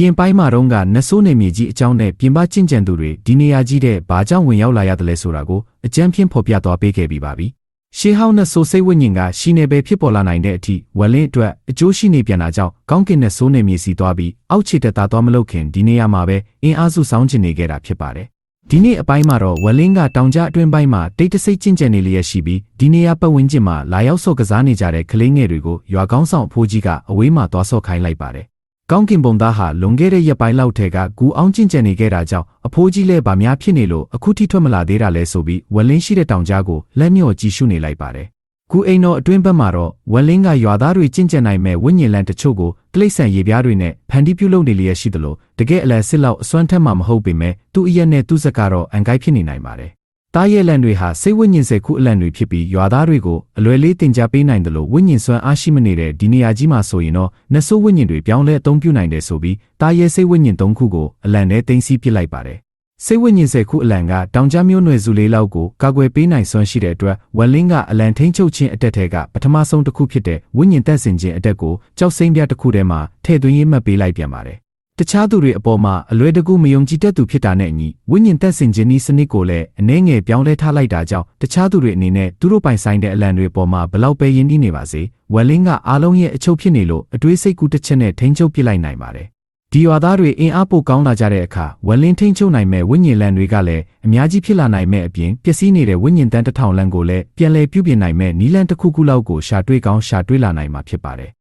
ရင်ပိုင်းမှာတော့ကနဆိုးနေမြေကြီးအကြောင်းနဲ့ပြင်ပကျင့်ကြံသူတွေဒီနေရာကြီးတဲ့ဘာကြောင့်ဝင်ရောက်လာရတယ်လဲဆိုတာကိုအကြမ်းဖျင်းဖော်ပြသွားပေးခဲ့ပြီးပါပြီ။ရှေးဟောင်းနဆိုးစိတ်ဝိညာဉ်ကရှိနေပဲဖြစ်ပေါ်လာနိုင်တဲ့အထိဝလင်းအတွက်အကျိုးရှိနေပြန်တာကြောင့်ကောင်းကင်နဲ့ဆိုးနေမြေစီသွားပြီးအောက်ခြေတက်တာသွားမလုပ်ခင်ဒီနေရာမှာပဲအင်အားစုဆောင်းကျင်နေခဲ့တာဖြစ်ပါတယ်။ဒီနေ့အပိုင်းမှာတော့ဝလင်းကတောင်ကြားအတွင်းပိုင်းမှာတိတ်တဆိတ်ကျင့်ကြံနေလျက်ရှိပြီးဒီနေရာပတ်ဝန်းကျင်မှာလာရောက်ဆော့ကစားနေကြတဲ့ကလေးငယ်တွေကိုရွာကောင်းဆောင်အဖိုးကြီးကအဝေးမှာသွားဆော့ခိုင်းလိုက်ပါတယ်။ ကောင်းကင်ဘုံသားဟာလွန်ခဲ့တဲ့ရက်ပိုင်းလောက်ထဲကဂူအောင်ကျင့်ကြံနေခဲ့တာကြောင့်အဖိုးကြီးလည်းဗာများဖြစ်နေလို့အခုထိထွက်မလာသေးတာလဲဆိုပြီးဝက်လင်းရှိတဲ့တောင်ကြားကိုလက်မြော့ကြည့်ရှုနေလိုက်ပါတယ်။ဂူအိမ်တော်အတွင်းဘက်မှာတော့ဝက်လင်းကရွာသားတွေကျင့်ကြံနိုင်မဲ့ဝိညာဉ်လန်တချို့ကိုတိလိษံရေပြားတွေနဲ့ဖန်တီးပြုတ်လုပ်နေလျက်ရှိသလိုတကယ်အလယ်စစ်လောက်အစွမ်းထက်မှမဟုတ်ပေမဲ့သူ့အရက်နဲ့သူ့စက်ကတော့အန်ကိုက်ဖြစ်နေနိုင်ပါတယ်။ တားရဲ့လန်တွေဟာစိတ်ဝိညာဉ်စေခုအလန်တွေဖြစ်ပြီးရွာသားတွေကိုအလွယ်လေးတင် जा ပေးနိုင်တယ်လို့ဝိညာဉ်စွမ်းအားရှိမနေတဲ့ဒီနေရာကြီးမှာဆိုရင်တော့နဆိုးဝိညာဉ်တွေပြောင်းလဲအသုံးပြုနိုင်တယ်ဆိုပြီးတားရဲ့စိတ်ဝိညာဉ်၃ခုကိုအလန်နဲ့တင်စီပစ်လိုက်ပါတယ်။စိတ်ဝိညာဉ်စေခုအလန်ကတောင်ကြားမျိုးနွယ်စုလေးလောက်ကိုကာကွယ်ပေးနိုင်စွမ်းရှိတဲ့အတွက်ဝက်လင်းကအလန်ထိန်ချုပ်ခြင်းအတက်ထဲကပထမဆုံးတစ်ခုဖြစ်တဲ့ဝိညာဉ်တက်ဆင်ခြင်းအတက်ကိုကြောက်စိမ့်ပြတစ်ခုထဲမှာထည့်သွင်းရေးမှတ်ပေးလိုက်ပြန်ပါတယ်။ တခြားသူတွေအပေါ်မှာအလွယ်တကူမယုံကြည်တတ်သူဖြစ်တာနဲ့အညီဝိညာဉ်သက်စင်ခြင်းဤစနစ်ကိုလည်းအနှဲငယ်ပြောင်းလဲထားလိုက်တာကြောင့်တခြားသူတွေအနေနဲ့သူတို့ပိုင်ဆိုင်တဲ့အလံတွေပေါ်မှာဘလောက်ပဲယဉ်တည်နေပါစေဝက်လင်းကအားလုံးရဲ့အချုပ်ဖြစ်နေလို့အတွေးစိတ်ကူးတစ်ချက်နဲ့ထိန်းချုပ်ပစ်လိုက်နိုင်ပါတယ်ဒီရွာသားတွေအင်အားပိုကောင်းလာကြတဲ့အခါဝက်လင်းထိန်းချုပ်နိုင်မဲ့ဝိညာဉ်လန်တွေကလည်းအများကြီးဖြစ်လာနိုင်မဲ့အပြင်ပျက်စီးနေတဲ့ဝိညာဉ်တန်းတစ်ထောင်လန်ကိုလည်းပြန်လည်ပြုပြင်နိုင်မဲ့နီလန်တစ်ခုခုလောက်ကိုရှာတွေ့ကောင်းရှာတွေ့လာနိုင်မှာဖြစ်ပါတယ်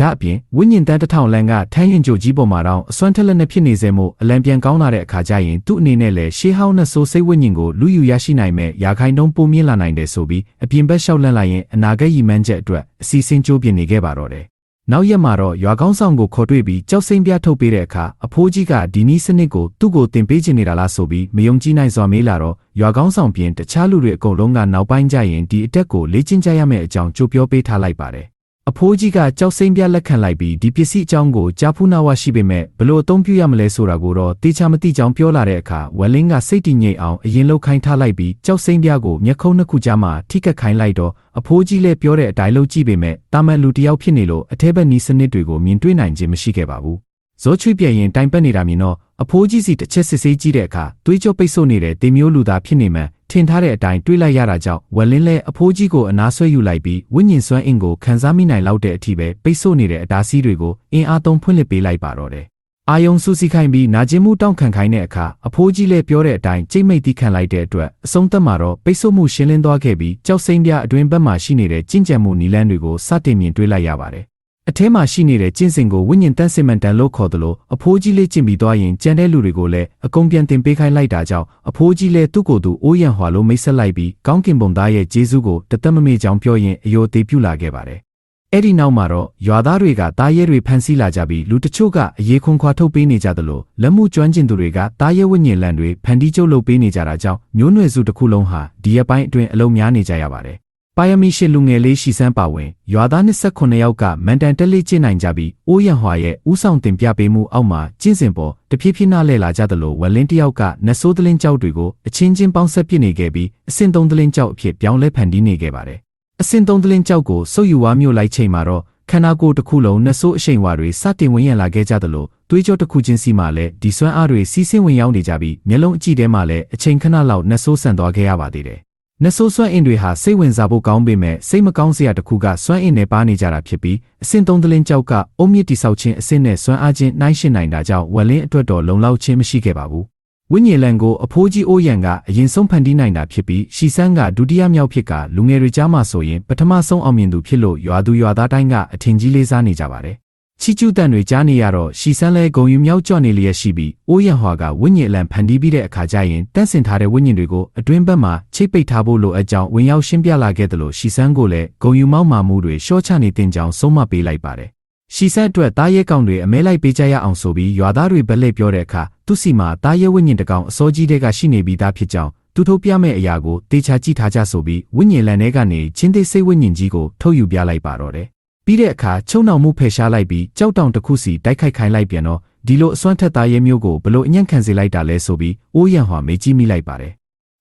ဒါအပြင်ဝိညာဉ်တန်းတစ်ထောင်လန်ကထန်းရင်ကြိုကြီးပေါ်မှာတော့အစွမ်းထက်လက်နဲ့ဖြစ်နေစေမို့အလံပြန်ကောင်းလာတဲ့အခါကျရင်သူ့အနေနဲ့လည်းရှေးဟောင်းနဲ့ဆိုးစိတ်ဝိညာဉ်ကိုလူယူရရှိနိုင်မဲ့ရာခိုင်နှုန်းပိုမြင့်လာနိုင်တယ်ဆိုပြီးအပြင်ဘက်လျှောက်လန့်လိုက်ရင်အနာဂတ်ရည်မှန်းချက်အတွက်အစီအစဉ်ကြိုးပြင်နေခဲ့ပါတော့တယ်။နောက်ရက်မှာတော့ရွာကောင်းဆောင်ကိုခေါ်တွေ့ပြီးကြောက်စိမ့်ပြထုတ်ပေးတဲ့အခါအဖိုးကြီးကဒီနီးစနစ်ကိုသူ့ကိုတင်ပေးချင်နေတာလားဆိုပြီးမယုံကြည်နိုင်စွာမေးလာတော့ရွာကောင်းဆောင်ပြင်တခြားလူတွေအကုန်လုံးကနောက်ပိုင်းကျရင်ဒီအတက်ကိုလေ့ကျင့်ကြရမယ့်အကြောင်းကြိုပြောပေးထားလိုက်ပါတယ်။ အဖိုးကြီးကကြောက်စိမ့်ပြလက်ခံလိုက်ပြီးဒီပစ္စည်းအကြောင်းကိုကြားဖူးနာဝရှိပေမဲ့ဘလို့အသုံးပြုရမလဲဆိုတာကိုတော့တေချာမသိကြောင်းပြောလာတဲ့အခါဝက်လင်းကစိတ်တည်ငြိမ်အောင်အရင်လှုပ်ခိုင်းထားလိုက်ပြီးကြောက်စိမ့်ပြကိုမျက်ခုံးနှစ်ခုကြားမှာထိကက်ခိုင်းလိုက်တော့အဖိုးကြီးလည်းပြောတဲ့အတိုင်းလုပ်ကြည့်ပေမဲ့တာမန်လူတစ်ယောက်ဖြစ်နေလို့အထဲဘက်နီးစနစ်တွေကိုမြင်တွေ့နိုင်ခြင်းမရှိခဲ့ပါဘူး။ဇောချွေပြည့်ရင်တိုင်ပတ်နေတာမြင်တော့အဖိုးကြီးစီတစ်ချက်စစ်ဆေးကြည့်တဲ့အခါသွေးကြောပိတ်ဆို့နေတဲ့တေမျိုးလူသားဖြစ်နေမှန်ထင်ထားတဲ့အတိုင်းတွေးလိုက်ရတာကြောင့်ဝက်လင်းလဲအဖိုးကြီးကိုအနာဆွဲယူလိုက်ပြီးဝိညာဉ်စွမ်းအင်ကိုခန်းစားမိနိုင်လောက်တဲ့အထိပဲပိတ်ဆို့နေတဲ့အတားဆီးတွေကိုအင်အားသုံးဖွင့်လှစ်ပေးလိုက်ပါတော့တယ်။အာယုံစူးစီးခိုင်းပြီးနာကျင်မှုတောင့်ခံခိုင်းတဲ့အခါအဖိုးကြီးလည်းပြောတဲ့အတိုင်းကြိတ်မိတ်တီးခံလိုက်တဲ့အတွက်အဆုံးသက်မှာတော့ပိတ်ဆို့မှုရှင်းလင်းသွားခဲ့ပြီးကြောက်စိမ့်ပြအတွင်းဘက်မှာရှိနေတဲ့ကျင့်ကြံမှုနီလန်းတွေကိုစတင်မြင်တွေ့လိုက်ရပါတယ်။ အထဲမှာရှိနေတဲ့ကျင့်စဉ်ကိုဝိညာဉ်တန့်စင်မှန်တန်လို့ခေါ်တယ်လို့အဖိုးကြီးလေးကျင့်ပြီးသွားရင်ကြံတဲ့လူတွေကိုလည်းအကုန်ပြန်တင်ပေးခိုင်းလိုက်တာကြောင့်အဖိုးကြီးလည်းသူ့ကိုယ်သူအိုးရံဟွာလို့မိတ်ဆက်လိုက်ပြီးကောင်းကင်ဘုံသားရဲ့ဂျေဇုကိုတသက်မမေ့ကြောင်းပြောရင်အယိုသေးပြုလာခဲ့ပါတယ်။အဲ့ဒီနောက်မှာတော့ရွာသားတွေကတားရဲတွေဖမ်းဆီးလာကြပြီးလူတချို့ကအရေးခွန်ခွာထုတ်ပေးနေကြသလိုလက်မှုကျွမ်းကျင်သူတွေကတားရဲဝိညာဉ်လန်တွေဖန်တီးကျုပ်လုပ်ပေးနေကြတာကြောင့်မျိုးနွယ်စုတစ်ခုလုံးဟာဒီရက်ပိုင်းအတွင်းအလုံးများနေကြရပါတယ်။ ပါယမီရှိလူငယ်လေးရှိစမ်းပါဝင်ရွာသား29ယောက်ကမန်တန်တက်လေးကျင့်နိုင်ကြပြီးအိုးရံဟွာရဲ့ဥဆောင်တင်ပြပေးမှုအောက်မှာကျင့်စဉ်ပေါ်တဖြည်းဖြည်းနှလဲလာကြသလိုဝလင်းတယောက်ကနဆိုးသလင်းကြောက်တွေကိုအချင်းချင်းပေါင်းဆက်ပစ်နေခဲ့ပြီးအစင်သုံးသလင်းကြောက်အဖြစ်ပြောင်းလဲဖန်တီးနေခဲ့ပါတယ်။အစင်သုံးသလင်းကြောက်ကိုစုပ်ယူဝါမျိုးလိုက်ချိန်မှာတော့ခန္ဓာကိုယ်တစ်ခုလုံးနဆိုးအရှိန်ဝါတွေစတင်ဝင်ရလာခဲ့ကြသလိုသွေးကြောတစ်ခုချင်းစီမှလည်းဒီစွမ်းအားတွေစီးဆင်းဝင်ရောက်နေကြပြီးမျက်လုံးအကြည့်ထဲမှာလည်းအချိန်ခဏလောက်နဆိုးဆန်သွားခဲ့ရပါသေးတယ်။ နဆိုးစွမ်းအင်တွေဟာစိတ်ဝင်စားဖို့ကောင်းပေမဲ့စိတ်မကောင်းစရာတစ်ခုကစွမ်းအင်နဲ့ပါနေကြတာဖြစ်ပြီးအဆင့်သုံးသလင်းကြောက်ကအုံမြင့်တိဆောက်ခြင်းအဆင့်နဲ့စွမ်းအားခြင်းနှိုင်းယှဉ်နိုင်တာကြောင့်ဝက်လင်းအတွက်တော့လုံလောက်ခြင်းမရှိခဲ့ပါဘူး။ဝိညာဉ်လန်ကိုအဖိုးကြီးအိုးရန်ကအရင်ဆုံးဖန်တီးနိုင်တာဖြစ်ပြီးရှီဆန်းကဒုတိယမြောက်ဖြစ်ကလူငယ်တွေကြားမှာဆိုရင်ပထမဆုံးအောင်မြင်သူဖြစ်လို့ရွာသူရွာသားတိုင်းကအထင်ကြီးလေးစားနေကြပါတယ် ချီကျူးတန်တွေကြားနေရတော့ရှီဆန်းလဲဂုံယူမြောက်ကြွနေလျက်ရှိပြီးအိုးရဟွာကဝိညာဉ်အလံဖန်တီးပြီးတဲ့အခါကျရင်တန့်စင်ထားတဲ့ဝိညာဉ်တွေကိုအတွင်းဘက်မှာချိတ်ပိတ်ထားဖို့လိုအပ်ကြောင်းဝင်ရောက်ရှင်းပြလာခဲ့တယ်လို့ရှီဆန်းကိုလည်းဂုံယူမောက်မာမှုတွေရှော့ချနေတင်ကြောင်းဆုံးမပေးလိုက်ပါတယ်ရှီဆန်းအတွက်တားရဲကောင်တွေအမဲလိုက်ပေးကြရအောင်ဆိုပြီးရွာသားတွေဗက်လက်ပြောတဲ့အခါသူစီမှာတားရဲဝိညာဉ်တကောင်အစောကြီးတဲ့ကရှိနေပြီးသားဖြစ်ကြောင်းသူထုတ်ပြမဲ့အရာကိုတေချာကြည့်ထားကြဆိုပြီးဝိညာဉ်လန်ထဲကနေချင်းသေးစိတ်ဝိညာဉ်ကြီးကိုထုတ်ယူပြလိုက်ပါတော့တယ် ပြီးတဲ့အခါချုံနှောင်မှုဖယ်ရှားလိုက်ပြီးကြောက်တောင်တစ်ခုစီတိုက်ခိုက်ခိုင်းလိုက်ပြန်တော့ဒီလိုအစွမ်းထက်သားရဲမျိုးကိုဘလို့အညံ့ခံစေလိုက်တာလဲဆိုပြီးအိုးရံဟွာမေးကြည့်မိလိုက်ပါတယ်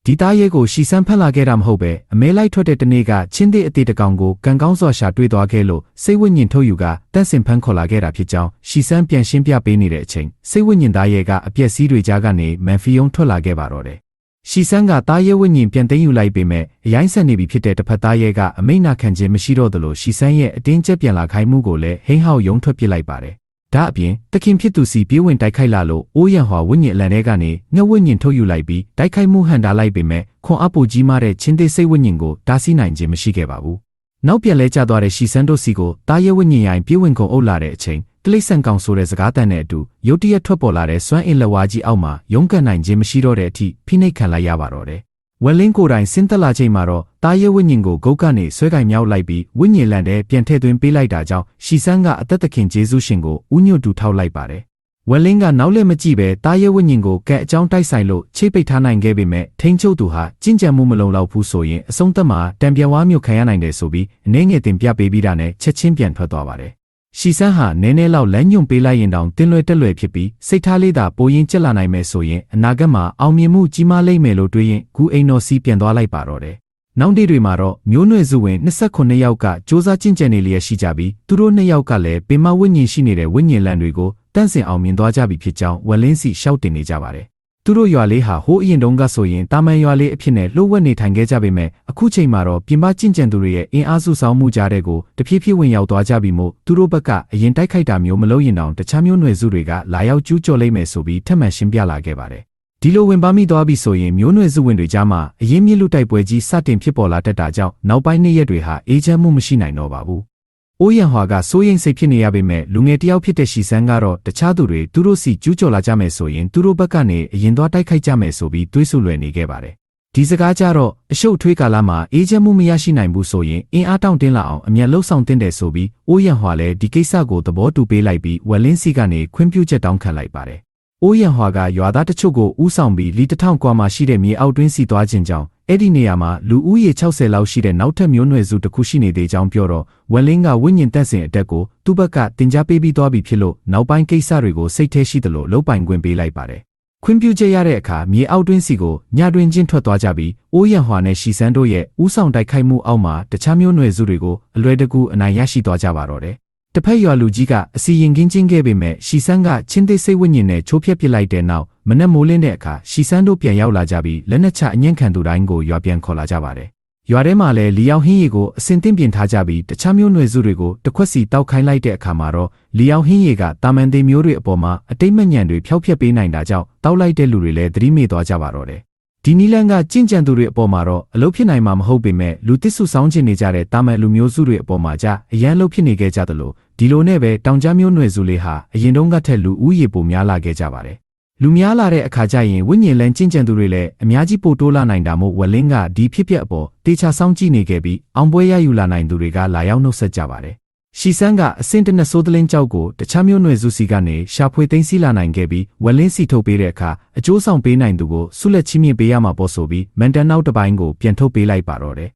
ဒီသားရဲကိုရှီဆန်းဖက်လာခဲ့တာမဟုတ်ပဲအမဲလိုက်ထွက်တဲ့တနေ့ကချင်းသေးအသေးတကောင်ကိုကံကောင်းစွာရှာတွေ့သွားခဲ့လို့စိတ်ဝိညာဉ်ထုတ်ယူကတန့်စင်ဖန်းခေါ်လာခဲ့တာဖြစ်ကြောင်းရှီဆန်းပြန်ရှင်းပြပေးနေတဲ့အချိန်စိတ်ဝိညာဉ်သားရဲကအပြက်စီးတွေကြားကနေမန်ဖီယုံထွက်လာခဲ့ပါတော့တယ်။ ရှီဆန်းကသားရဲဝိညာဉ်ပြန်သိမ်းယူလိုက်ပေမဲ့အရိုင်းဆက်နေပြီဖြစ်တဲ့တစ်ဖက်သားရဲကအမိန့်နာခံခြင်းမရှိတော့သလိုရှီဆန်းရဲ့အတင်းကျပ်ပြန်လာခိုင်းမှုကိုလည်းဟိန်းဟောက်ယုံထွက်ပစ်လိုက်ပါတယ်။ဒါအပြင်တခင်ဖြစ်သူစီပြေးဝင်တိုက်ခိုက်လာလို့အိုးရန်ဟွာဝိညာဉ်အလံထဲကနေငှက်ဝိညာဉ်ထုတ်ယူလိုက်ပြီးတိုက်ခိုက်မှုဟန်တာလိုက်ပေမဲ့ခွန်အားပိုကြီးမားတဲ့ချင်းသေးစိတ်ဝိညာဉ်ကိုတားဆီးနိုင်ခြင်းမရှိခဲ့ပါဘူး။နောက်ပြန်လဲကျသွားတဲ့ရှီဆန်းတို့စီကိုတားရဲဝိညာဉ်ရိုင်ပြေးဝင်ကုန်အုပ်လာတဲ့အချိန် တလိษံကောင်ဆိုတဲ့စကားတန်တဲ့အတူရုတ်တရက်ထွက်ပေါ်လာတဲ့စွမ်းအင်လက်ဝါးကြီးအောက်မှာရုန်းကန်နိုင်ခြင်းမရှိတော့တဲ့အထိဖိနှိပ်ခံလိုက်ရပါတော့တယ်။ဝက်လင်းကိုယ်တိုင်ဆင်းသက်လာချိန်မှာတော့တားရဲဝိညာဉ်ကိုဂုတ်ကနေဆွဲကင်မြောက်လိုက်ပြီးဝိညာဉ်လန်တဲ့ပြန်ထည့်သွင်းပေးလိုက်တာကြောင့်ရှီဆန်းကအသက်သခင်ဂျေဇုရှင်ကိုဥညွတ်တူထောက်လိုက်ပါတယ်။ဝက်လင်းကနောက်လက်မကြည့်ပဲတားရဲဝိညာဉ်ကိုကဲအကြောင်းတိုက်ဆိုင်လို့ချိတ်ပိတ်ထားနိုင်ခဲ့ပေမဲ့ထိန်းချုပ်သူဟာကြင်ကြံမှုမလုံလောက်ဘူးဆိုရင်အဆုံးသက်မှာတံပြန်ဝါမြို့ခံရနိုင်တယ်ဆိုပြီးအနေငယ်တင်ပြပေးပြီးတာနဲ့ချက်ချင်းပြန်ထွက်သွားပါတယ်။ ရှီဆန်းဟာနည်းနည်းလောက်လမ်းညွန်ပေးလိုက်ရင်တောင်တင်းလွယ်တက်လွယ်ဖြစ်ပြီးစိတ်ထားလေးသာပိုရင်ကျက်လာနိုင်မယ်ဆိုရင်အနာဂတ်မှာအောင်မြင်မှုကြီးမားလိမ့်မယ်လို့တွေးရင်ဂူအိမ်တော်စီပြန်သွားလိုက်ပါတော့တယ်။နောက်နေ့တွေမှာတော့မျိုးနွယ်စုဝင်29ယောက်ကစ조사ကျင့်ကြံနေလျက်ရှိကြပြီးသူတို့နှစ်ယောက်ကလည်းပင်မဝိညာဉ်ရှိနေတဲ့ဝိညာဉ်လန်တွေကိုတန့်စင်အောင်မြင်သွားကြပြီဖြစ်ကြောင်းဝက်လင်းစီရှောက်တင်နေကြပါတယ်။ သူတို့ရွာလေးဟာဟိုးအရင်တုန်းကဆိုရင်တာမန်ရွာလေးအဖြစ်နဲ့လှုပ်ဝက်နေထိုင်ခဲ့ကြပေမဲ့အခုချိန်မှာတော့ပြင်ပကျင့်ကြံသူတွေရဲ့အင်အားစုဆောင်မှုကြားတဲ့ကိုတဖြည်းဖြည်းဝင်ရောက်သွားကြပြီမို့သူတို့ဘက်ကအရင်တိုက်ခိုက်တာမျိုးမလုပ်ရင်တောင်တခြားမျိုးနွယ်စုတွေကလာရောက်ကျူးကျော်လိမ့်မယ်ဆိုပြီးထပ်မံရှင်းပြလာခဲ့ပါတယ်။ဒီလိုဝင်ပါမိသွားပြီဆိုရင်မျိုးနွယ်စုဝင်တွေကြားမှာအရင်မြစ်လူတိုက်ပွဲကြီးစတင်ဖြစ်ပေါ်လာတတ်တာကြောင့်နောက်ပိုင်းနှစ်ရက်တွေဟာအေးချမ်းမှုမရှိနိုင်တော့ပါဘူး။ အိုးရန်ဟွာကစိုးရိမ်စိတ်ဖြစ်နေရပေမဲ့လူငယ်တယောက်ဖြစ်တဲ့ရှီဆန်းကတော့တခြားသူတွေသူတို့စီကျူးကျော်လာကြမယ်ဆိုရင်သူတို့ဘက်ကနေအရင်သွားတိုက်ခိုက်ကြမယ်ဆိုပြီးတွေးဆလွယ်နေခဲ့ပါတယ်။ဒီစကားကြတော့အရှုပ်ထွေးကာလမှာအေးချမ်းမှုမရရှိနိုင်ဘူးဆိုရင်အင်အားတောင့်တင်းလာအောင်အမျက်လှုပ်ဆောင်တင်တယ်ဆိုပြီးအိုးရန်ဟွာလည်းဒီကိစ္စကိုသဘောတူပေးလိုက်ပြီးဝက်လင်းစီကနေခွင့်ပြုချက်တောင်းခံလိုက်ပါတယ်။အိုးရန်ဟွာကရွာသားတချို့ကိုဥဆောင်ပြီးလီတထောင်ကွာမှာရှိတဲ့မြေအောက်တွင်းစီသွားခြင်းကြောင့် အဲ့ဒီနေရာမှာလူဦးရေ60လောက်ရှိတဲ့နောက်ထပ်မျိုးနွယ်စုတစ်ခုရှိနေသေးကြောင်းပြောတော့ဝက်လင်းကဝိညာဉ်တက်စဉ်အတက်ကိုသူ့ဘက်ကတင် जा ပေးပြီးသွားပြီဖြစ်လို့နောက်ပိုင်းကိစ္စတွေကိုစိတ်ထဲရှိသလိုလှုပ်ပိုင်ခွင့်ပေးလိုက်ပါတယ်။ခွင့်ပြုချက်ရတဲ့အခါမြေအောက်တွင်းစီကိုညတွင်ချင်းထွက်သွားကြပြီးအိုးရန်ဟွာနဲ့ရှီဆန်းတို့ရဲ့ဥဆောင်တိုက်ခိုက်မှုအောက်မှာတခြားမျိုးနွယ်စုတွေကိုအလွယ်တကူအနိုင်ရရှိသွားကြပါတော့တယ်။ တစ်ဖက်ရွာလူကြီးကအစီရင်ကင်းချင်းခဲ့ပေမဲ့ရှီဆန်းကချင်းသေးစိတ်ဝိညာဉ်နဲ့ချိုးဖျက်ပစ်လိုက်တဲ့နောက်မနက်မိုးလင်းတဲ့အခါရှီဆန်းတို့ပြန်ရောက်လာကြပြီးလက်နက်ချအညံ့ခံသူတိုင်းကိုရွာပြန်ခေါ်လာကြပါတယ်။ရွာထဲမှာလည်းလီယောင်ဟင်းရီကိုအစင်တင်ပြင်ထားကြပြီးတခြားမျိုးနွယ်စုတွေကိုတစ်ခွက်စီတောက်ခိုင်းလိုက်တဲ့အခါမှာတော့လီယောင်ဟင်းရီကတာမန်သေးမျိုးတွေအပေါ်မှာအတိတ်မညံတွေဖျောက်ဖျက်ပေးနိုင်တာကြောင့်တောက်လိုက်တဲ့လူတွေလည်းသတိမေ့သွားကြပါတော့တယ်။ ဒီနီလန်ကကြင့်ကြံသူတွေအပေါ်မှာတော့အလုပ်ဖြစ်နိုင်မှာမဟုတ်ပေမဲ့လူတစ်စုဆောင်ကျင်နေကြတဲ့တာမန်လူမျိုးစုတွေအပေါ်မှာကြအရန်လုပ်ဖြစ်နေခဲ့ကြသလိုဒီလိုနဲ့ပဲတောင်ကြားမျိုးနွယ်စုလေးဟာအရင်တုန်းကထက်လူဦးရေပိုများလာခဲ့ကြပါတယ်လူများလာတဲ့အခါကျရင်ဝိညာဉ်လန်ကျင့်ကြံသူတွေလည်းအများကြီးပိုတိုးလာနိုင်တာမို့ဝက်လင်းကဒီဖြစ်ပျက်အပေါ်တေချာစောင့်ကြည့်နေခဲ့ပြီးအောင်ပွဲရယူလာနိုင်သူတွေကလာရောက်နှုတ်ဆက်ကြပါတယ်။ ရှီဆန်းကအစင်တနဆိုးသလင်းကြောက်ကိုတခြားမျိုးနွယ်စုစီကနေရှာဖွေသိမ်းဆည်းလာနိုင်ခဲ့ပြီးဝက်လင်းစီထုတ်ပေးတဲ့အခါအကျိုးဆောင်ပေးနိုင်သူကိုဆုလက်ချင်းမြင့်ပေးရမှာပေါ့ဆိုပြီးမန်တန်နောက်တစ်ပိုင်းကိုပြန်ထုတ်ပေးလိုက်ပါတော့တယ်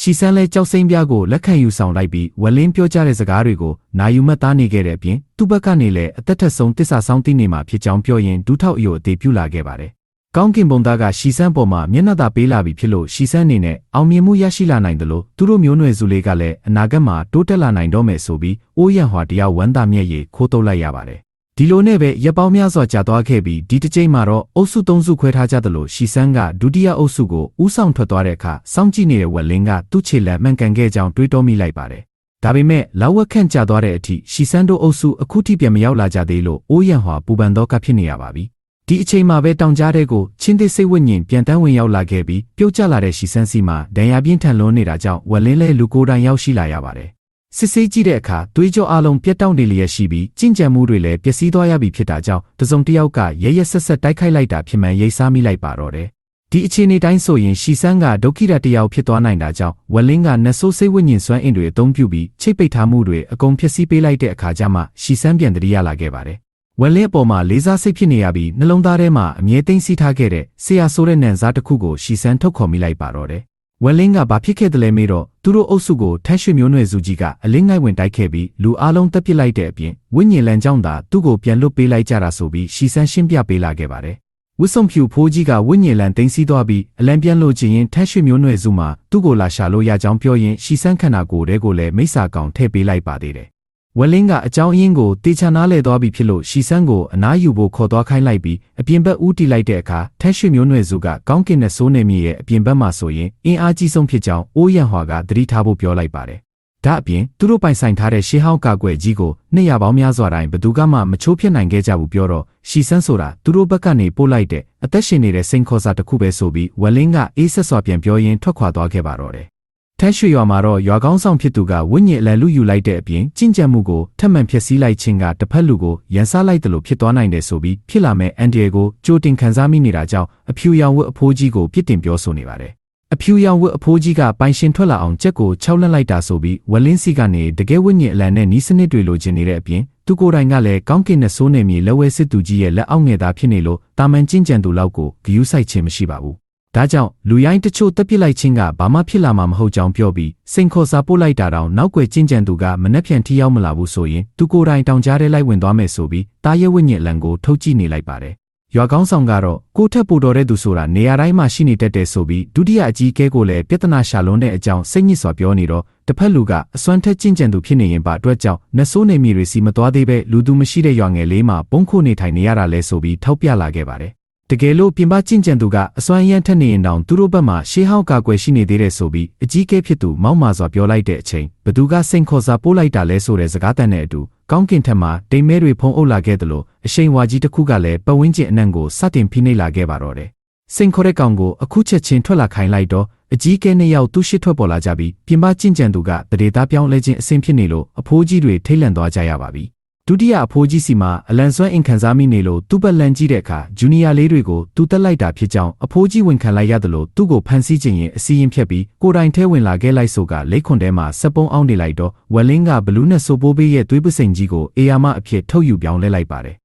ရှီဆန်းလဲကြောက်စိမ့်ပြားကိုလက်ခံယူဆောင်လိုက်ပြီးဝလင်းပြောကြတဲ့စကားတွေကိုနာယူမတ်သားနေခဲ့တဲ့အပြင်သူ့ဘက်ကနေလည်းအသက်ထက်ဆုံးတစ္ဆာဆောင်သိနေမှာဖြစ်ကြောင်းပြောရင်ဒူးထောက်အယိုအသေးပြုလာခဲ့ပါတယ်။ ကောင်းကင်ဘုံသားကရှီဆန်းပေါ်မှာမျက်နှာသာပေးလာပြီဖြစ်လို့ရှီဆန်းအနေနဲ့အောင်မြင်မှုရရှိလာနိုင်တယ်လို့သူတို့မျိုးနွယ်စုလေးကလည်းအနာဂတ်မှာတိုးတက်လာနိုင်တော့မယ်ဆိုပြီးအိုးရန်ဟွာတရားဝမ်းသာမျက်ရည်ခိုးတုတ်လိုက်ရပါတယ်ဒီလိုနဲ့ပဲရပ်ပေါင်းများစွာကြာသွားခဲ့ပြီးဒီတစ်ချိန်မှာတော့အုပ်စုသုံးစုခွဲထားကြသလိုရှီဆန်းကဒုတိယအုပ်စုကိုဥဆောင်ထွက်သွားတဲ့အခါစောင့်ကြည့်နေတဲ့ဝက်လင်းကသူ့ခြေလက်မှန်ကန်ခဲ့ကြောင်းတွေးတောမိလိုက်ပါတယ်။ဒါပေမဲ့လောက်ဝက်ခန့်ကြာသွားတဲ့အထိရှီဆန်းတို့အုပ်စုအခုထိပြန်မရောက်လာကြသေးလို့အိုးရန်ဟွာပူပန်တော့ကဖြစ်နေရပါပြီ။ ဒီအချိန်မှာပဲတောင်ကြားတဲ့ကိုချင်းသေးစိတ်ဝိညာဉ်ပြန်တန်းဝင်ရောက်လာခဲ့ပြီးပြုတ်ကျလာတဲ့ရှီဆန်းစီမှာဒဏ်ရာပြင်းထန်လွန်းနေတာကြောင့်ဝက်လင်းလဲလူကိုယ်တိုင်ရောက်ရှိလာရပါတယ်စစ်ဆေးကြည့်တဲ့အခါသွေးကြောအလုံးပြတ်တောင့်နေလျက်ရှိပြီးကြင်ကြံမှုတွေလည်းပျက်စီးသွားရပြီဖြစ်တာကြောင့်တစုံတစ်ယောက်ကရရဆက်ဆက်တိုက်ခိုက်လိုက်တာဖြစ်မှန်ရိပ်စားမိလိုက်ပါတော့တယ်။ဒီအခြေအနေတိုင်းဆိုရင်ရှီဆန်းကဒုက္ခိရတယောက်ဖြစ်သွားနိုင်တာကြောင့်ဝလင်းကနဆိုးစိတ်ဝိညာဉ်စွမ်းအင်တွေအသုံးပြုပြီးချိတ်ပိတ်ထားမှုတွေအကုန်ဖျက်ဆီးပေးလိုက်တဲ့အခါကျမှရှီဆန်းပြန်တရိရလာခဲ့ပါတယ်။ ဝလင်းအပေါ်မှာလေးစားစိတ်ဖြစ်နေရပြီးနှလုံးသားထဲမှာအမြဲသိမ်းဆည်းထားခဲ့တဲ့ဆရာဆိုတဲ့နန်စားတစ်ခုကိုရှီဆန်းထုတ်ခေါ်မိလိုက်ပါတော့တယ်ဝက်လင်းကဘာဖြစ်ခဲ့တယ်လဲမေးတော့သူတို့အုပ်စုကိုထန်းရွှေမျိုးနွယ်စုကြီးကအလင်းငိုက်ဝင်တိုက်ခဲ့ပြီးလူအလုံးတက်ပစ်လိုက်တဲ့အပြင်ဝိညာဉ်လန်ကြောင့်သာသူ့ကိုပြန်လွတ်ပေးလိုက်ကြတာဆိုပြီးရှီဆန်းရှင်းပြပေးလာခဲ့ပါတယ်ဝစ်စုံဖြူဖိုးကြီးကဝိညာဉ်လန်သိမ်းဆည်းသွားပြီးအလံပြန်လို့ချင်ရင်ထက်ရွှေမျိုးနွယ်စုမှာသူ့ကိုလာရှာလို့ရကြောင်းပြောရင်ရှီဆန်းခန္ဓာကိုယ်တဲကိုလည်းမိစ္ဆာကောင်ထည့်ပေးလိုက်ပါသေးတယ်။ ဝက်လင်းကအကြောင်းအရင်းကိုတေချာနားလဲသွားပြီးဖြစ်လို့ရှီဆန်းကိုအနားယူဖို့ခေါ်သွားခိုင်းလိုက်ပြီးအပြင်ဘက်ဦးတီလိုက်တဲ့အခါထက်ရွှေမျိုးနွယ်စုကကောင်းကင်နဲ့စိုးနေမြေရဲ့အပြင်ဘက်မှာဆိုရင်အင်အားကြီးဆုံးဖြစ်ကြောင်းအိုးရန်ဟွာကသတိထားဖို့ပြောလိုက်ပါတယ်။ဒါအပြင်သူတို့ပိုင်ဆိုင်ထားတဲ့ရှေးဟောင်းကာကွယ်ကြီးကိုနှစ်ရပေါင်းများစွာတိုင်းဘသူကမှမချိုးဖြစ်နိုင်ခဲ့ကြဘူးပြောတော့ရှီဆန်းဆိုတာသူတို့ဘက်ကနေပို့လိုက်တဲ့အသက်ရှင်နေတဲ့စိန်ခေါ်စာတစ်ခုပဲဆိုပြီးဝက်လင်းကအေးဆက်စွာပြန်ပြောရင်းထွက်ခွာသွားခဲ့ပါတော့တယ်။ ထက်ရွှေရွာမှာတော့ရွာကောင်းဆောင်ဖြစ်သူကဝိညာဉ်အလံလူယူလိုက်တဲ့အပြင်ကြင်ကြံမှုကိုထပ်မံဖျက်ဆီးလိုက်ခြင်းကတစ်ဖက်လူကိုရန်စားလိုက်တယ်လို့ဖြစ်သွားနိုင်တယ်ဆိုပြီးဖြစ်လာမဲ့အန်ဒီယေကိုကြိုတင်ခံစားမိနေတာကြောင့်အဖြူရောင်ဝတ်အဖိုးကြီးကိုပြစ်တင်ပြောဆိုနေပါတယ်။အဖြူရောင်ဝတ်အဖိုးကြီးကပိုင်ရှင်ထွက်လာအောင်ကြက်ကိုခြောက်လက်လိုက်တာဆိုပြီးဝက်လင်းစီကနေတကယ်ဝိညာဉ်အလံနဲ့နီးစနစ်တွေလိုချင်နေတဲ့အပြင်သူကိုယ်တိုင်ကလည်းကောင်းကင်နဲ့ဆိုးနေမြေလက်ဝဲစစ်သူကြီးရဲ့လက်အောက်ငယ်သားဖြစ်နေလို့တာမန်ကျင့်ကြံသူလောက်ကိုဂယုစိုက်ခြင်းမရှိပါဘူး။ ဒါကြောင့်လူရိုင်းတချို့တက်ပစ်လိုက်ခြင်းကဘာမှဖြစ်လာမှာမဟုတ်ကြောင်းပြောပြီးစိန်ခေါ်စာပို့လိုက်တာတောင်နောက်ွယ်ကျင့်ကြံသူကမနှက်ဖြန်ထိရောက်မလာဘူးဆိုရင်သူကိုယ်တိုင်တောင်ကြားထဲလိုက်ဝင်သွားမယ်ဆိုပြီးတာရဲဝိညာဉ်လံကိုထုတ်ကြည့်နေလိုက်ပါတယ်။ရွာကောင်းဆောင်ကတော့ကိုထက်ပိုတော်တဲ့သူဆိုတာနေရာတိုင်းမှာရှိနေတတ်တယ်ဆိုပြီးဒုတိယအကြီးအကဲကိုလည်းပြဿနာရှာလွန်းတဲ့အကြောင်းစိတ်ညစ်စွာပြောနေတော့တစ်ဖက်လူကအစွမ်းထက်ကျင့်ကြံသူဖြစ်နေရင်ပါအတွက်ကြောင့်နဆိုးနေမိတွေစီမသွားသေးပဲလူသူမရှိတဲ့ရွာငယ်လေးမှာပုံခိုနေထိုင်နေရတာလဲဆိုပြီးထောက်ပြလာခဲ့ပါတယ်။ တကယ်လို့ပြင်ပကျင့်ကြံသူကအစွမ်းရမ်းထက်နေရင်တောင်သူတို့ဘက်မှာရှေးဟောင်းကာကွယ်ရှိနေသေးတယ်ဆိုပြီးအကြီးအကဲဖြစ်သူမောက်မာစွာပြောလိုက်တဲ့အချိန်ဘသူကစိန်ခေါ်စာပို့လိုက်တာလဲဆိုတဲ့စကားတန်တဲ့အတူကောင်းကင်ထက်မှာတိမ်မဲတွေဖုံးအုပ်လာခဲ့တယ်လို့အရှိန်ဝါကြီးတစ်ခုကလည်းပဝင်းကျင်အနံ့ကိုစတင်ဖိနှိပ်လာခဲ့ပါတော့တယ်။စိန်ခေါ်တဲ့ကောင်ကိုအခုချက်ချင်းထွက်လာခိုင်းလိုက်တော့အကြီးကဲနှစ်ယောက်သူ့ရှိထွက်ပေါ်လာကြပြီးပြင်ပကျင့်ကြံသူကတရေသားပြောင်းလဲခြင်းအဆင်ဖြစ်နေလို့အဖိုးကြီးတွေထိတ်လန့်သွားကြရပါပြီ ဒုတိယအဖိုးကြီးစီမှာအလံဆွဲအင်ခံစားမိနေလို့သူ့ဘက်လန်ကြည့်တဲ့အခါဂျူနီယာလေးတွေကိုသူတက်လိုက်တာဖြစ်ကြောင်းအဖိုးကြီးဝန်ခံလိုက်ရတယ်လို့သူ့ကိုဖန်ဆီးခြင်းရင်အစီရင်ဖြတ်ပြီးကိုတိုင်ထဲဝင်လာခဲ့လိုက်ဆိုကလက်ခွန်ထဲမှာစက်ပုံးအောင်နေလိုက်တော့ဝက်လင်းကဘလူးနဲ့ဆိုပိုးဘေးရဲ့သွေးပစိန်ကြီးကိုအေယာမအဖြစ်ထုတ်ယူပြောင်းလဲလိုက်ပါတယ်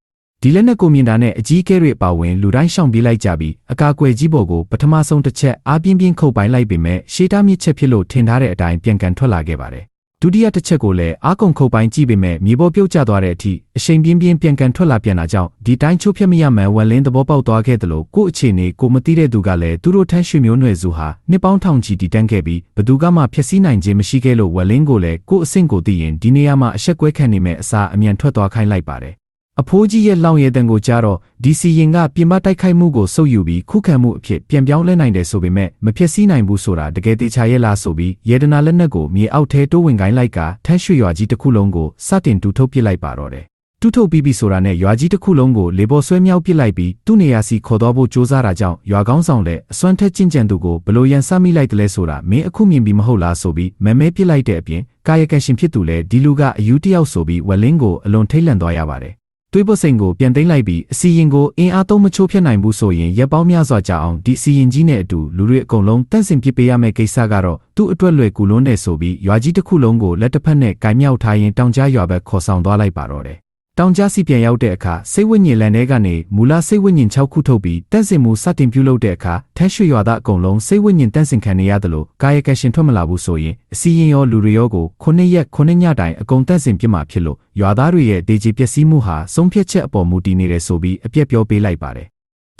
ဒီလက်နက်ကိုမြင်တာနဲ့အကြီးကဲတွေအပါဝင်လူတိုင်းရှောင်ပြေးလိုက်ကြပြီးအကာအကွယ်ကြီးပေါ်ကိုပထမဆုံးတစ်ချက်အားပြင်းပြင်းခုတ်ပိုင်းလိုက်ပေမဲ့ရှေးတားမြစ်ချက်ဖြစ်လို့ထင်ထားတဲ့အတိုင်းပြန်ကန်ထွက်လာခဲ့ပါတယ် ဒုတိယတစ်ချက်ကိုလည်းအားကုန်ခုတ်ပိုင်းကြည့်ပေမဲ့မြေပေါ်ပြုတ်ကျသွားတဲ့အထိအရှိန်ပြင်းပြင်းပြန်ကန်ထွက်လာပြန်တာကြောင့်ဒီတိုင်းချိုးဖြတ်မရမှန်ဝက်လင်းသဘောပေါက်သွားခဲ့တယ်လို့ကို့အခြေအနေကိုမသိတဲ့သူကလည်းသူတို့ထန်းရွှေမျိုးနွယ်စုဟာနှစ်ပေါင်းထောင်ချီတည်တံ့ခဲ့ပြီးဘသူကမှဖျက်ဆီးနိုင်ခြင်းမရှိခဲ့လို့ဝက်လင်းကိုလည်းကို့အဆင့်ကိုသိရင်ဒီနေရာမှာအဆက်ကွဲခံနေမဲ့အစားအမြန်ထွက်သွားခိုင်းလိုက်ပါတယ် အဖိုးကြီးရဲ့လောင်ရဲတန်ကိုကြားတော့ဒီစီရင်ကပြင်ပတိုက်ခိုက်မှုကိုစုပ်ယူပြီးခုခံမှုအဖြစ်ပြန်ပြောင်းလဲနိုင်တယ်ဆိုပေမဲ့မဖြစ်စည်းနိုင်ဘူးဆိုတာတကယ်တေချာရဲ့လားဆိုပြီးရေဒနာလက်နက်ကိုမြေအောက်ထဲတိုးဝင်ကိုင်းလိုက်ကထန်းရွှေရွာကြီးတစ်ခုလုံးကိုစတင်တူထုတ်ပစ်လိုက်ပါတော့တယ်တူထုတ်ပြီးပြီဆိုတာနဲ့ရွာကြီးတစ်ခုလုံးကိုလေပေါ်ဆွဲမြောက်ပစ်လိုက်ပြီးသူ့နေရာစီခေါ်တော့ဖို့ကြိုးစားတာကြောင့်ရွာကောင်းဆောင်လည်းအစွမ်းထက်ကျင့်ကြံသူကိုဘလို့ရန်ဆမိလိုက်တယ်လဲဆိုတာမင်းအခုမြင်ပြီးမဟုတ်လားဆိုပြီးမမဲပစ်လိုက်တဲ့အပြင်ကာယကံရှင်ဖြစ်သူလည်းဒီလူကအယူတယောက်ဆိုပြီးဝက်လင်းကိုအလွန်ထိတ်လန့်သွားရပါတယ် သွေးပုတ်စိန်ကိုပြန်သိမ်းလိုက်ပြီးအစီရင်ကိုအင်အားသုံးမချိုးဖြတ်နိုင်ဘူးဆိုရင်ရက်ပေါင်းများစွာကြာအောင်ဒီအစီရင်ကြီးနဲ့အတူလူတွေအကုန်လုံးတန့်စင်ပစ်ပေးရမယ့်ကိစ္စကတော့သူ့အတွက်လွယ်ကူလွန်းတယ်ဆိုပြီးရွာကြီးတစ်ခုလုံးကိုလက်တစ်ဖက်နဲ့ကင်မြောက်ထားရင်တောင်ကြားရွာဘက်ခေါ်ဆောင်သွားလိုက်ပါတော့တယ်။ တောင်ကြားစီပြန်ရောက်တဲ့အခါစိတ်ဝိညာဉ်လန်ထဲကနေမူလစိတ်ဝိညာဉ်6ခုထုတ်ပြီးတန့်စင်မှုစတင်ပြုလုပ်တဲ့အခါထက်ရွှေရွာသားအကုန်လုံးစိတ်ဝိညာဉ်တန့်စင်ခံနေရတယ်လို့ကာယကရှင်ထွက်မလာဘူးဆိုရင်အစီရင်ရောလူတွေရောကို9ရက်9ညတိုင်အကုန်တန့်စင်ပြစ်မှာဖြစ်လို့ရွာသားတွေရဲ့ဒေဂျီပျက်စီးမှုဟာဆုံးဖြတ်ချက်အပေါ်မူတည်နေတယ်ဆိုပြီးအပြက်ပြောပေးလိုက်ပါတယ်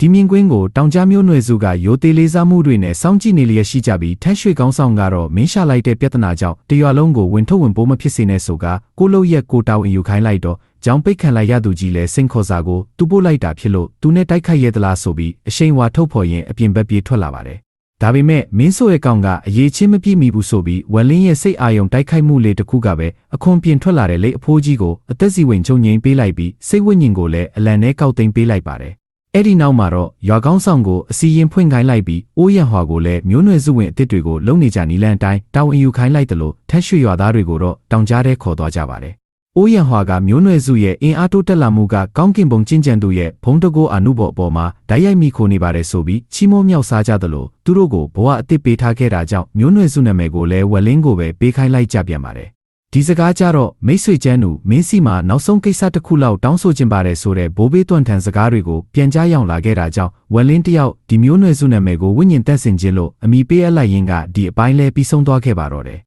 ဒီမြင်ကွင်းကိုတောင်ကြားမျိုးနွယ်စုကရိုသေလေးစားမှုတွေနဲ့စောင့်ကြည့်နေလျက်ရှိကြပြီးထက်ရွှေကောင်းဆောင်ကတော့မင်းရှာလိုက်တဲ့ပြဿနာကြောင့်တရွာလုံးကိုဝင်ထုတ်ဝင်ပိုးမဖြစ်စေနဲ့ဆိုကကိုလုတ်ရက်ကိုတောင်းအယူခိုင်းလိုက်တော့ကြောင်ပိတ်ခံလိုက်ရသူကြီးလည်းစိန်ခေါ်စာကိုသူ့ပို့လိုက်တာဖြစ်လို့သူနဲ့တိုက်ခိုက်ရသလားဆိုပြီးအရှိန်ဝါထုတ်ဖော်ရင်အပြင်ဘက်ပြေးထွက်လာပါတယ်ဒါပေမဲ့မင်းဆိုရဲ့ကောင်ကအရေးချင်းမပြည့်မီဘူးဆိုပြီးဝက်လင်းရဲ့စိတ်အာယုံတိုက်ခိုက်မှုလေးတစ်ခုကပဲအခွန်ပြင်ထွက်လာတဲ့လေအဖိုးကြီးကိုအသက်စီဝင်ချုံငိမ့်ပေးလိုက်ပြီးစိတ်ဝိညာဉ်ကိုလည်းအလံနဲ့ကောက်သိမ်းပေးလိုက်ပါတယ် အဲ့ဒီနောက်မှာတော့ရွာကောင်းဆောင်ကိုအစီရင်ဖွင့်ခိုင်းလိုက်ပြီးအိုးရဟွာကိုလည်းမျိုးနွယ်စုဝင်အစ်စ်တွေကိုလုံနေကြနီလန်တိုင်းတောင်အယူခိုင်းလိုက်တယ်လို့ထက်ရွှေရွာသားတွေကိုတော့တောင်ကြားထဲခေါ်သွားကြပါတယ်။အိုးရဟွာကမျိုးနွယ်စုရဲ့အင်အားတိုးတက်လာမှုကကောင်းကင်ဘုံကျင့်ကြံသူရဲ့ဘုံတကိုးအနုဘော်အပေါ်မှာဓာတ်ရိုက်မိခိုနေပါတယ်ဆိုပြီးချီးမိုးမြောက်စားကြတယ်လို့သူတို့ကိုဘဝအစ်စ်ပေးထားခဲ့တာကြောင့်မျိုးနွယ်စုနာမည်ကိုလည်းဝက်လင်းကိုပဲပေးခိုင်းလိုက်ကြပြန်ပါတယ်။ ဒီစကားကြတော့မိတ်ဆွေကျန်းသူမင်းစီမှာနောက်ဆုံးကိစ္စတစ်ခုလောက်တောင်းဆိုချင်ပါတယ်ဆိုတဲ့ဘိုးဘေးတွန့်ထန်စကားတွေကိုပြန်ကြားရောက်လာခဲ့တာကြောင့်ဝက်လင်းတယောက်ဒီမျိုးနွယ်စုနာမည်ကိုဝိညာဉ်တက်ဆင်ခြင်းလို့အမိပေးအပ်လိုက်ရင်းကဒီအပိုင်းလဲပြီးဆုံးသွားခဲ့ပါတော့တယ်